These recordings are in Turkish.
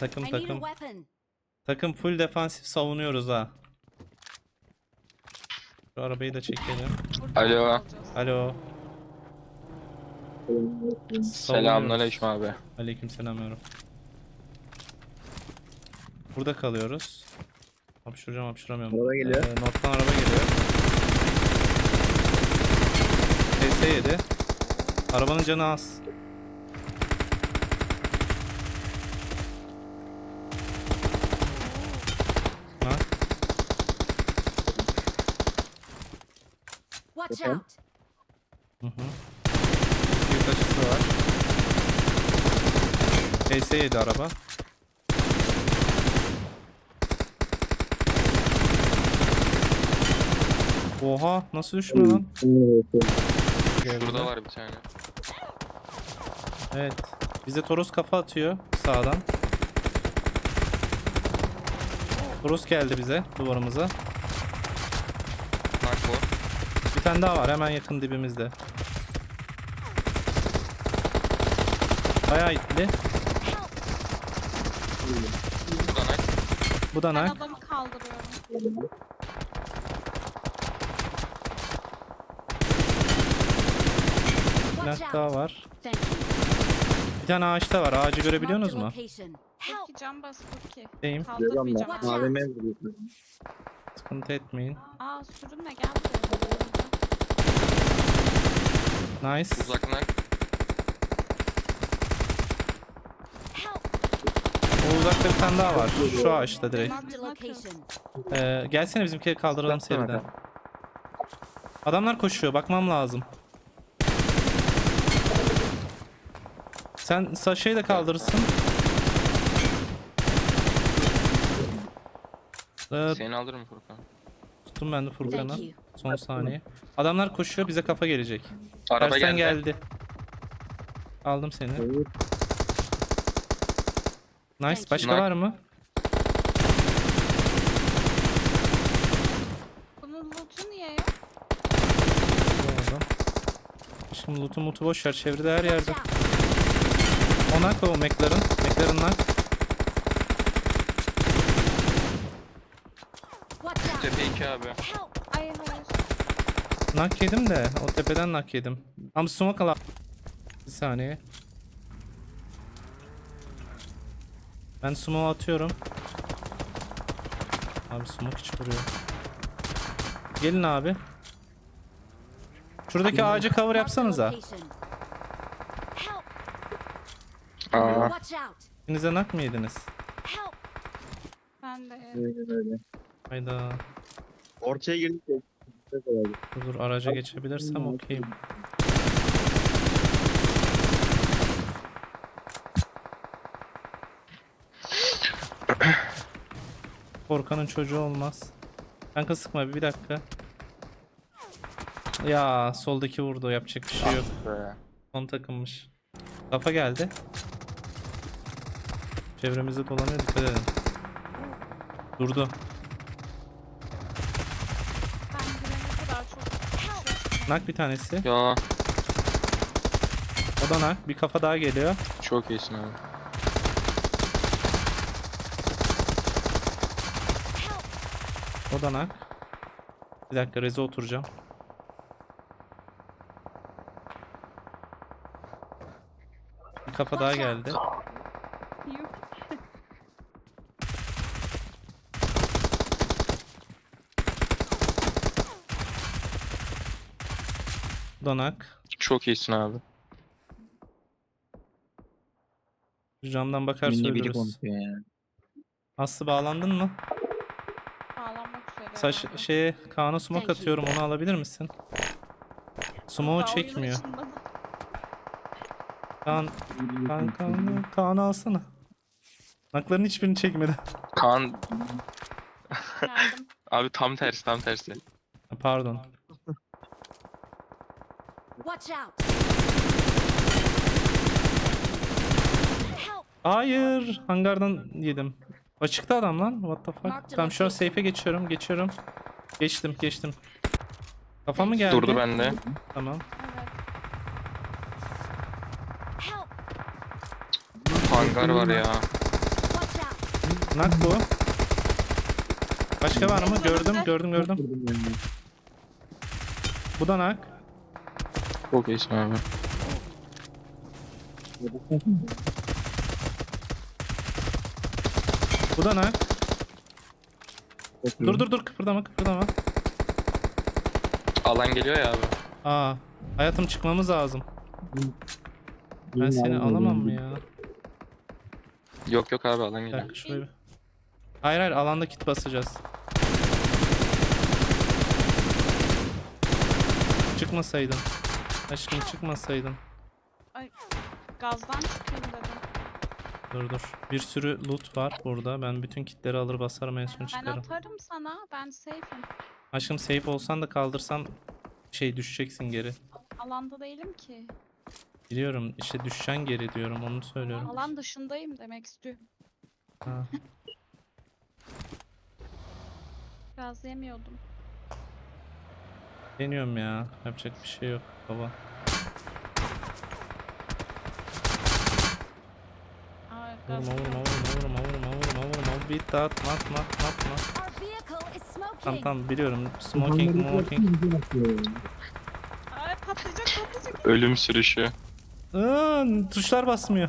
Takım takım. Takım full defansif savunuyoruz ha. Şu arabayı da çekelim. Alo. Alo. Selamünaleyküm abi. Aleykümselam yavrum. Burada kalıyoruz. Hapşuracağım hapşuramıyorum. Araba geliyor. Ee, North'tan araba geliyor. PS7. Arabanın canı az. Ha? Watch Okay. out. Hı hı. Bir açısı var. PS7 araba. Oha nasıl düşmüyor lan? Burada var bir tane. Evet. Bize Toros kafa atıyor sağdan. Toros geldi bize duvarımıza. Bir tane daha var hemen yakın dibimizde. Bayağı itli. Burada nak. Bu da Ben nak. adamı kaldırıyorum. Watch Nak out. daha var. Thank you. Bir tane ağaçta var. Ağacı görebiliyorsunuz mu? location. Help. Peki can bas. Deyim. Görüyorum ben. Kaldırmayacağım. Watch out. Sıkıntı etmeyin. Aa sürünme gel buraya. Nice. Uzak nak. O uzakta bir tane daha var. Şu ağaçta direkt. Ee, gelsene bizimkileri kaldıralım seriden. Adamlar koşuyor. Bakmam lazım. Sen Saşa'yı da kaldırırsın. Ee, Seni alırım Furkan. tuttum ben de Furkan'ı. Son saniye. Adamlar koşuyor. Bize kafa gelecek. Araba Tersten geldi. geldi. Aldım seni. Evet. Nice. Başka you. var mı? Bunun loot'u niye yok? Aldım. Şimdi loot'u mutu boş ver. Çevrede her yerde. Onak o McLaren. McLaren nak. Tepe 2 abi. Help. Nak yedim de o tepeden nak yedim. Ama smoke ala. Bir saniye. Ben smoke atıyorum. Abi smoke hiç vuruyor. Gelin abi. Şuradaki ağacı cover yapsanıza. Aa. İkinize nak mı yediniz? Ben de Öyle öyle. Hayda. Ortaya girdik. Dur araca geçebilirsem okeyim. Korkanın çocuğu olmaz. Kanka sıkma bir dakika. Ya soldaki vurdu yapacak bir şey yok. Be. Son takılmış. Kafa geldi. Çevremizde dolanıyor dikkat edin. Durdu. ben girene kadar çok Nak bir tanesi. Ya O da nak. Bir kafa daha geliyor. çok iyisin abi. O da nak. Bir dakika reze oturacağım. Bir kafa daha geldi. Bu da nak. Çok iyisin abi. Camdan bakar Minni biri söyleriz. konuşuyor ya. Aslı bağlandın mı? Üzere. Saç herhalde. şeye Kaan'a smoke Thank you. atıyorum onu alabilir misin? Oyunun çekmiyor. içinde- Kaan, Kaan, Kaan, Kaan'ı alsana. Nakların hiçbirini çekmedi. Kaan Geldim. abi tam tersi tam tersi. Pardon. Watch out. Help. Hayır. Hangardan yedim. Açıkta adam lan. What the fuck. Tamam şu an safe'e geçiyorum. Geçiyorum. Geçtim geçtim. Kafa mı geldi? Durdu bende. Tamam. Hangar var ya. Nak bu. Başka var mı? Gördüm gördüm gördüm. Bu da nak. İyisin abi. Bu da iyi. Dur dur dur kıpırdama kıpırdama. Alan geliyor ya abi. Aa hayatım çıkmamız lazım. Ben seni alamam mı ya? Yok yok abi alan Bir geliyor. dakika şuraya bir. Hayır hayır alanda kit basacağız. Çıkmasaydın. Aşkım çıkmasaydın. Gazdan çıkayım dedim. Dur dur. Bir sürü loot var burada. Ben bütün kitleri alır basarım en son Ben çıkarım. atarım sana. Ben safe'im. Aşkım safe olsan da kaldırsan şey düşeceksin geri. Alanda değilim ki. Biliyorum işte düşeceksin geri diyorum onu söylüyorum. Alan dışındayım demek istiyorum. Ha. Gaz yemiyordum. Deniyorum ya. Yapacak bir şey yok baba. Vurma vurma vurma vurma vurma vurma vurma. Bir daha atma atma atma atma. Tamam tamam biliyorum. Smoking smoking. Ay patlayacak patlayacak. Ölüm sürüşü. Aa, tuşlar basmıyor.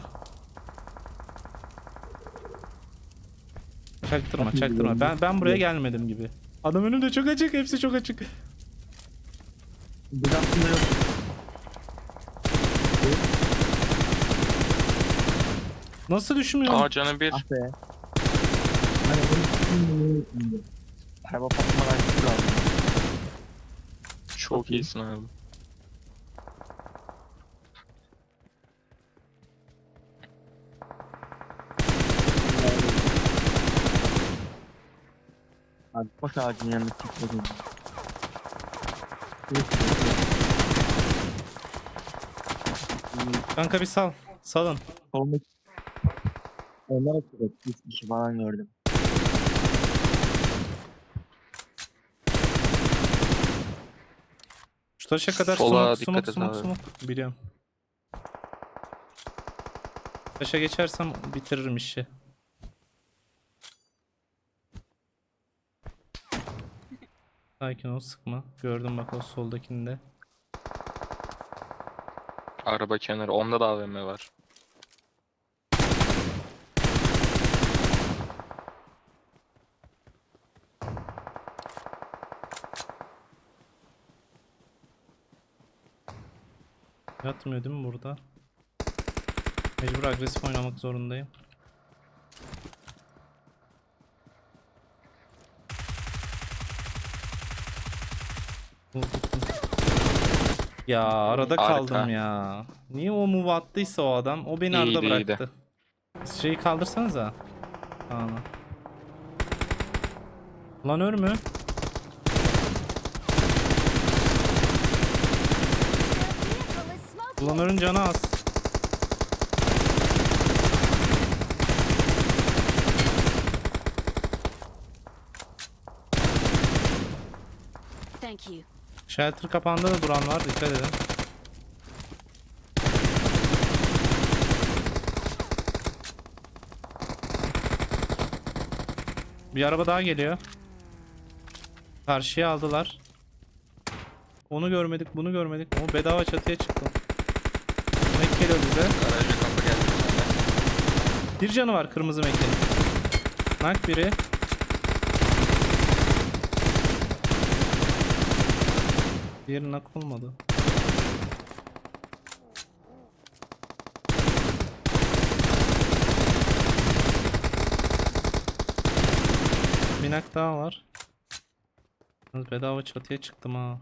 Çaktırma çaktırma. Ben ben buraya gelmedim gibi. Adam önümde çok açık. Hepsi çok açık. Bir aslında yok. Nasıl düşmüyor? Aa canı bir. Ah be. Hani bunu Araba patlamadan çıktı lazım. Çok iyisin abi. Abi koş ağacın yanına çıktı. Kanka bir sal. Salın. Solundaki onlar açıyor. Üç kişi falan gördüm. Şu taşa kadar Sola smoke dikkat smoke et smoke abi. smoke. Biliyorum. Taşa geçersem bitiririm işi. Sakin ol sıkma. Gördüm bak o soldakini de. Araba kenarı. Onda da AVM var. Yatmıyor değil mi burada? Mecbur agresif oynamak zorundayım. Ya arada Harika. kaldım ya. Niye o move attıysa o adam? O beni arada İyiydi, iyiydi. bıraktı. Şeyi kaldırsanıza. Tamam. Lan vehicle is smoking. Planörün canı az. Thank you. Shelter kapağında da duran var dikkat edin. Bir araba daha geliyor. Karşıya aldılar. Onu görmedik, bunu görmedik. O bedava çatıya çıktı. Mek geliyor bize. Kapı geldi. Bir canı var kırmızı Mek'in. Nak biri. Diğeri nak olmadı. Bir nak daha var. Bedava çatıya çıktım ha.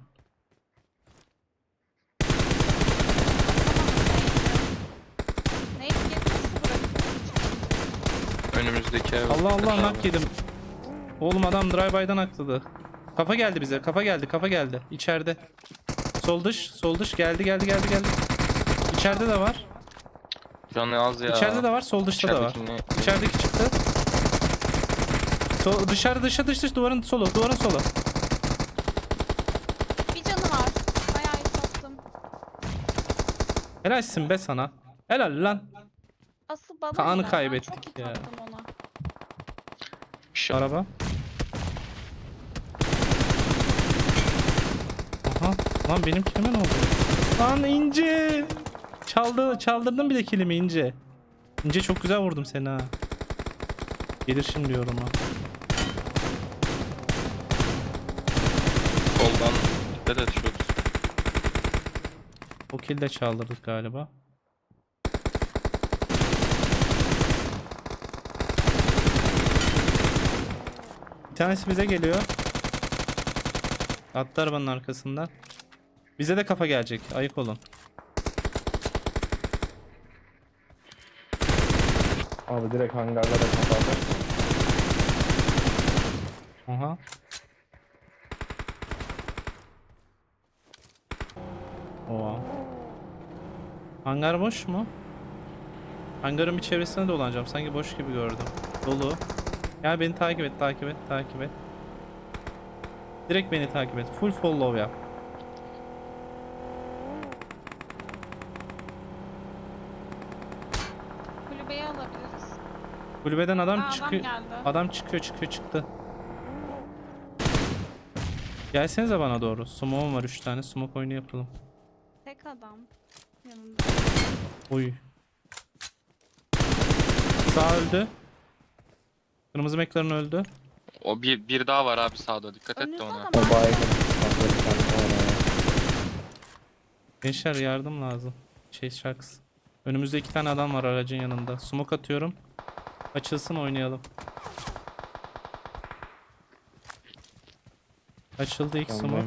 Önümüzdeki ev. Allah Allah nak yedim. Oğlum adam drive-by'dan akladı. Kafa geldi bize. Kafa geldi. Kafa geldi. İçeride. Sol dış. Sol dış. Geldi geldi geldi geldi. İçeride de var. Canı az ya. İçeride de var. Sol dışta da var. İçeridekini- İçerideki çıktı. Sol, dışarı dışa dış dış duvarın solu. Duvarın solu. Bir canı var. Bayağı iyi sattım. Helalsin be sana. Helal lan. Asıl bana Kaan'ı kaybettik ya. ona. Aşağı. Araba. Aha. Lan benim kilime ne oldu? Lan ince. Çaldı, çaldırdın bir de kilimi ince. İnce çok güzel vurdum seni ha. Gelir şimdi yoruma. Soldan dikkat et şu. O kill de çaldırdık galiba. Bir tanesi bize geliyor. Attı arabanın arkasından. Bize de kafa gelecek. Ayık olun. Abi direkt hangarlara kapadı. Aha. Oha. Hangar boş mu? Hangarın bir çevresine dolanacağım. Sanki boş gibi gördüm. Dolu. Ya beni takip et, takip et, takip et. Direkt beni takip et. Full follow yap. Kulübeden adam Aa, adam çıkıyor. geldi. Adam çıkıyor, çıkıyor, çıktı. Gelsenize bana doğru. Smoke'um var 3 tane. Smoke oyunu yapalım. Tek adam. Yanımda. Oy. Sağ öldü. Kırmızı mekların öldü. O bir, bir daha var abi sağda. Dikkat et de ona. adam var. Gençler yardım lazım. Şey şarkısı. Önümüzde iki tane adam var aracın yanında. Smoke atıyorum. Açılsın oynayalım. Açıldı ilk smoke.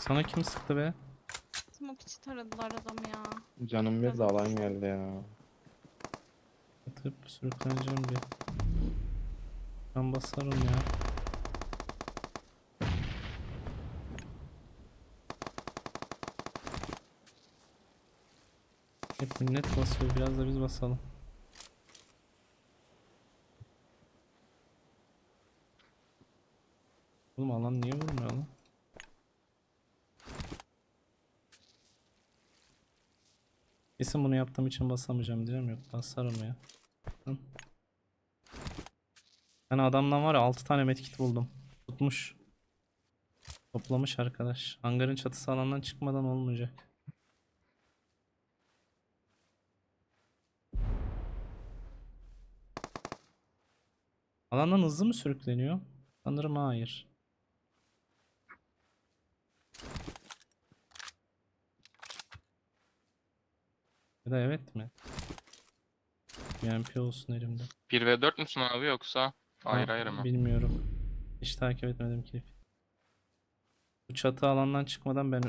Sana kim sıktı be? Smoke içi taradılar adamı ya. Canım bir de alan geldi ya. Atıp sürükleneceğim bir. Ben basarım ya. Hep millet basıyor biraz da biz basalım. Oğlum alan niye vurmuyor lan? Kesin bunu yaptığım için basamayacağım diyeceğim yok basarım ya. Hı. Ben adamdan var ya 6 tane medkit buldum. Tutmuş. Toplamış arkadaş. Hangarın çatısı alandan çıkmadan olmayacak. Alandan hızlı mı sürükleniyor? Sanırım hayır. Ya da evet mi? UMP olsun elimde. 1 ve 4 müsün abi yoksa? Hayır Ha, hayır ama. Bilmiyorum. Hiç takip etmedim ki. Bu çatı alandan çıkmadan ben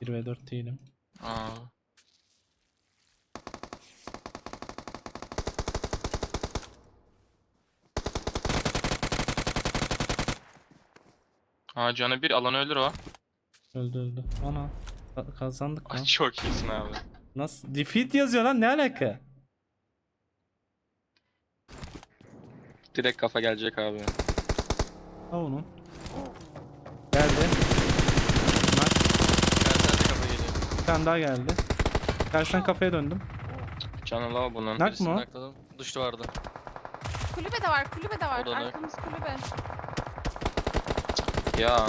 1 ve 4 değilim. Aa. Aa canı bir alan ölür o. Öldü öldü. Ana ka- kazandık Ay lan. çok iyisin abi. Nasıl? Defeat yazıyor lan ne alaka? Direkt kafa gelecek abi. Ha onu. Geldi. Bak, Bir tane daha geldi. Tersten kafaya döndüm. Canı la bunun. Nak mı? Nakladım. Duş vardı. Kulübe de var, kulübe de var. Ne? Arkamız kulübe. Ya.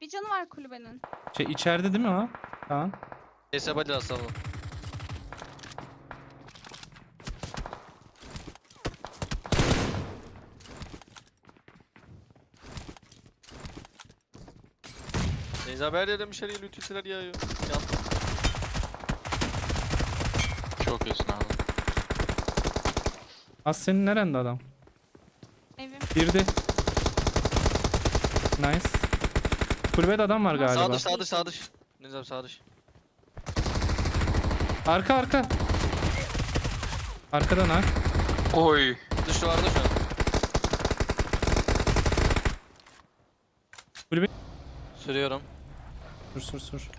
Bir canı var kulübenin. Şey içeride değil mi o? Tamam. Neyse hadi asalım. Neyse haber dedim dışarıya lütfüseler yağıyor. Yandım. Çok iyisin abi. Az senin nerende adam? Evim. Girdi. Nice. Kulübede adam var galiba. Sağ dış sağ dış sağ dış. Neyse abi sağ dış. Arka arka. Arkadan ha. Oy. Dış duvarda şu an. Kulübe- Sürüyorum. Sür sür sür.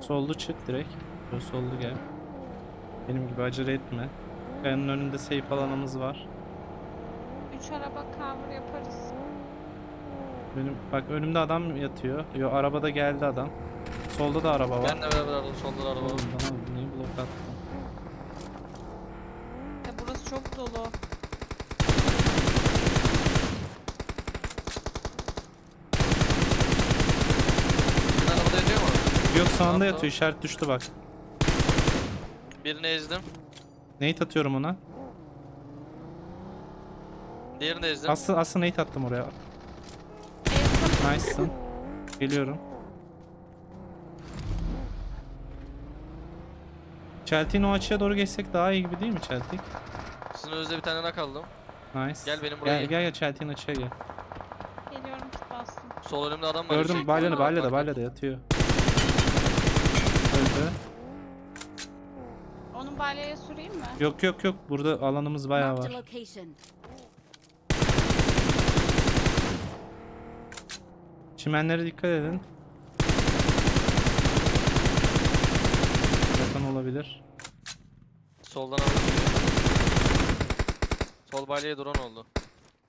Sollu çık direkt. Sollu gel. Benim gibi acele etme. Kayanın önünde safe alanımız var. Üç araba cover yaparız. Benim bak önümde adam yatıyor. Yo arabada geldi adam. Solda da araba var. Ben de beraber aradım. Solda da araba var. Oğlum bana blok attın? Ya burası çok dolu. Arabada yatıyor mu? Yok sağında Tamam, yatıyor. işaret düştü bak. Birini ezdim. Nate atıyorum ona. Diğerini de ezdim. Aslı, aslı Nate attım oraya. Nice'sın. Geliyorum. Çeltik'in o açıya doğru geçsek daha iyi gibi değil mi Çeltik? Sizin önünüzde bir tane nak aldım. Nice. Gel benim buraya Gel gel. gel, Çeltik'in açıya gel. Geliyorum bastım. Sol önümde adam var. Gördüm balyada balyada balyada yatıyor. Öldü. Onun balyaya süreyim mi? Yok yok yok burada alanımız bayağı var. Çimenlere dikkat edin. Yakın olabilir. Soldan. Sol balyaya drone oldu.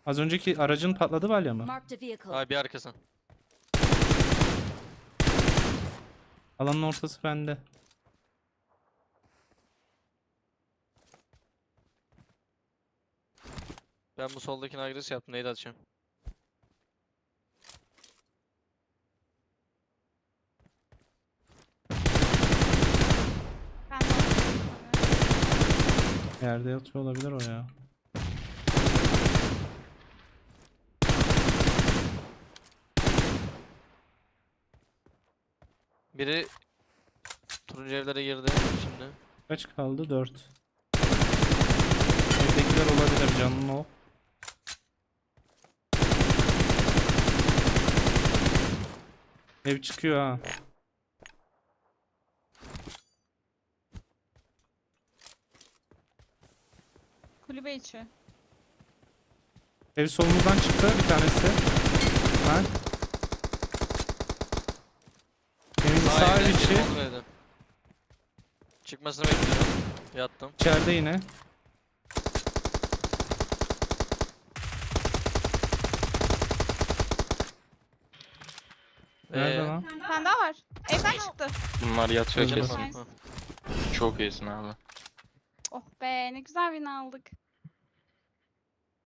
Az önceki aracın patladı balya mı? Marked a vehicle. Ay bir arkasın. Alanın ortası bende. Ben bu soldakine agres yaptım. Neydi atacağım? Ben de alayım. Yerde yatıyor olabilir o ya. Biri turuncu evlere girdi şimdi. Kaç kaldı? 4. Evdekiler olabilir canlı o. Ev çıkıyor ha. Kulübe içi. Ev solumuzdan çıktı bir tanesi. Ha? Evin sağ evde, içi. Çıkmasını bekliyorum. Yattım. İçeride yine. Nerede Ee, lan? Bir tane daha var. Evden çıktı. Bunlar yatıyor Öldü. kesin. Nice. Çok iyisin abi. Oh be ne güzel win aldık.